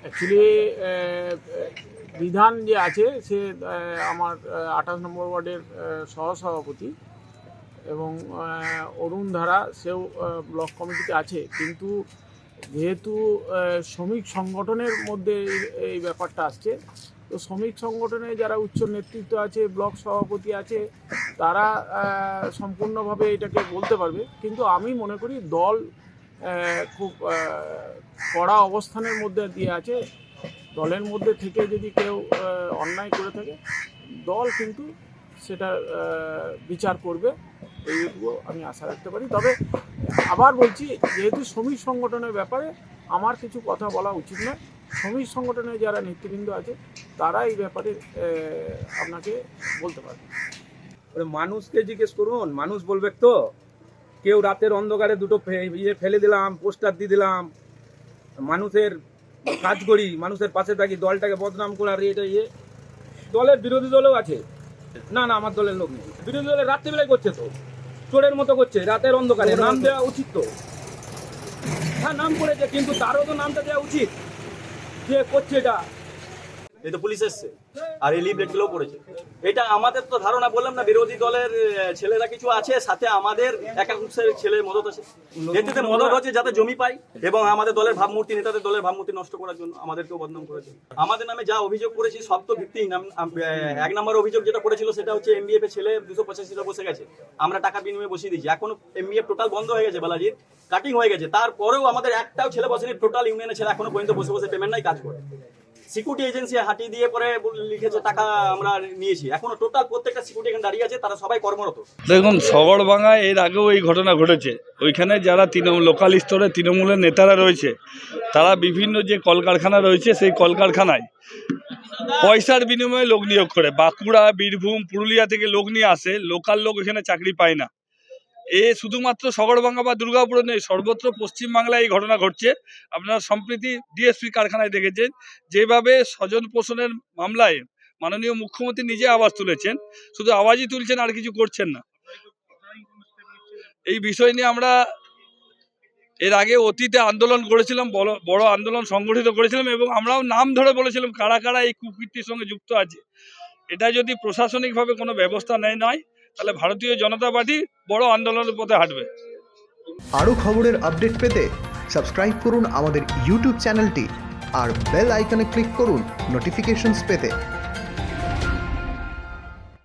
Actually বিধান যে আছে, সে আমার আঠাশ নম্বর ওয়ার্ডের সহসভাপতি এবং অরুণ ধারা, সেও ব্লক কমিটিতে আছে। কিন্তু যেহেতু শ্রমিক সংগঠনের মধ্যে এই- ব্যাপারটা আসছে, তো শ্রমিক সংগঠনে যারা উচ্চ নেতৃত্ব আছে, ব্লক সভাপতি আছে, তারা সম্পূর্ণভাবে এটাকে বলতে পারবে। কিন্তু আমি মনে করি দল খুব কড়া অবস্থানের মধ্যে দিয়ে আছে। দলের মধ্যে থেকে যদি কেউ অন্যায় করে থাকে, দল কিন্তু সেটা বিচার করবে। এইটুকু আমি আশা রাখতে পারি। তবে আবার বলছি, যেহেতু শ্রমিক সংগঠনের ব্যাপারে আমার কিছু কথা বলা উচিত নয়, শ্রমিক সংগঠনের যারা নেতৃবৃন্দ আছে, তারা এই ব্যাপারে আপনাকে বলতে পারবে। মানুষকে জিজ্ঞেস করুন, মানুষ বলবে তো। কেউ রাতের অন্ধকারে দুটো ইয়ে ফেলে দিলাম পোস্টার দিয়ে দিলাম। মানুষের কাজ করি মানুষের পাশে থাকি দলটাকে বদনাম করার এটা ইয়ে। দলের বিরোধী দলও আছে। না না আমার দলের লোক নেই। বিরোধী দলের রাত্রিবেলায় করছে তো। চোরের মতো করছে রাতের অন্ধকারে। নাম দেওয়া উচিত তো। হ্যাঁ নাম করেছে কিন্তু তারও তো নামটা দেওয়া উচিত। যে করছে এটা? এই তো পুলিশ এসছে। আর এই লিফলেটগুলো পড়েছে। এটা আমাদের তো ধারণা বললাম না বিরোধী দলের ছেলেরা কিছু আছে সাথে আমাদের একাংশের ছেলে মদত আছে। এতে মদত হচ্ছে যাতে জমি পাই এবং আমাদের দলের ভাবমূর্তি নেতাদের দলের ভাবমূর্তি নষ্ট করার জন্য আমাদেরকেও বদনাম করেছে। আমাদের নামে যা অভিযোগ করেছি সব তো ভিত্তিহীন। আহ, এক নম্বর অভিযোগ যেটা করেছিল সেটা হচ্ছে এমবিএফ এর ছেলে দুশো পঁচাশিটা বসে গেছে। আমরা টাকা বিনিময়ে বসিয়ে দিয়েছি। এখন এমবিএফ টোটাল বন্ধ হয়ে গেছে বালাজির কাটিং হয়ে গেছে। তারপরেও আমাদের একটাও ছেলে বসেনি। টোটাল ইউনিয়নের ছেলে এখনও পর্যন্ত বসে বসে পেমেন্ট নাই কাজ করে। সিকিউরিটি এজেন্সি হাঁটিয়ে দিয়ে পরে লিখেছে, টাকা আমরা নিয়েছি। এখনও টোটাল প্রত্যেকটা সিকিউরিটি এখানে দাঁড়িয়ে আছে, তারা সবাই কর্মরত। দেখুন সগড়বাঙ্গায় এর আগেও এই ঘটনা ঘটেছে। ওইখানে যারা তৃণমূল লোকাল স্তরে তৃণমূলের নেতারা রয়েছে, তারা বিভিন্ন যে কলকারখানা রয়েছে, সেই কলকারখানায় পয়সার বিনিময়ে লোক নিয়োগ করে। বাঁকুড়া, বীরভূম, পুরুলিয়া থেকে লোক নিয়ে আসে, লোকাল লোক এখানে চাকরি পায় না। এ শুধুমাত্র সগড়বাঙ্গা বা দুর্গাপুরে নেই সর্বত্র পশ্চিমবাংলায় এই ঘটনা ঘটছে। আপনারা সম্প্রীতি ডিএসপি কারখানায় দেখেছেন, যেভাবে স্বজন পোষণের মামলায় মাননীয় মুখ্যমন্ত্রী নিজে আওয়াজ তুলেছেন। শুধু আওয়াজই তুলছেন, আর কিছু করছেন না। এই বিষয় নিয়ে আমরা এর আগে অতীতে আন্দোলন করেছিলাম বড় আন্দোলন সংগঠিত করেছিলাম এবং আমরাও নাম ধরে বলেছিলাম কারা কারা এই কুকীর্তির সঙ্গে যুক্ত আছে। এটা যদি প্রশাসনিকভাবে কোনো ব্যবস্থা নেয়, নয় তাহলে ভারতীয় জনতা পার্টি বড় আন্দোলনের পথে হাঁটবে। আরও খবরের আপডেট পেতে সাবস্ক্রাইব করুন আমাদের ইউটিউব চ্যানেলটি আর বেল আইকনে ক্লিক করুন নোটিফিকেশনস পেতে।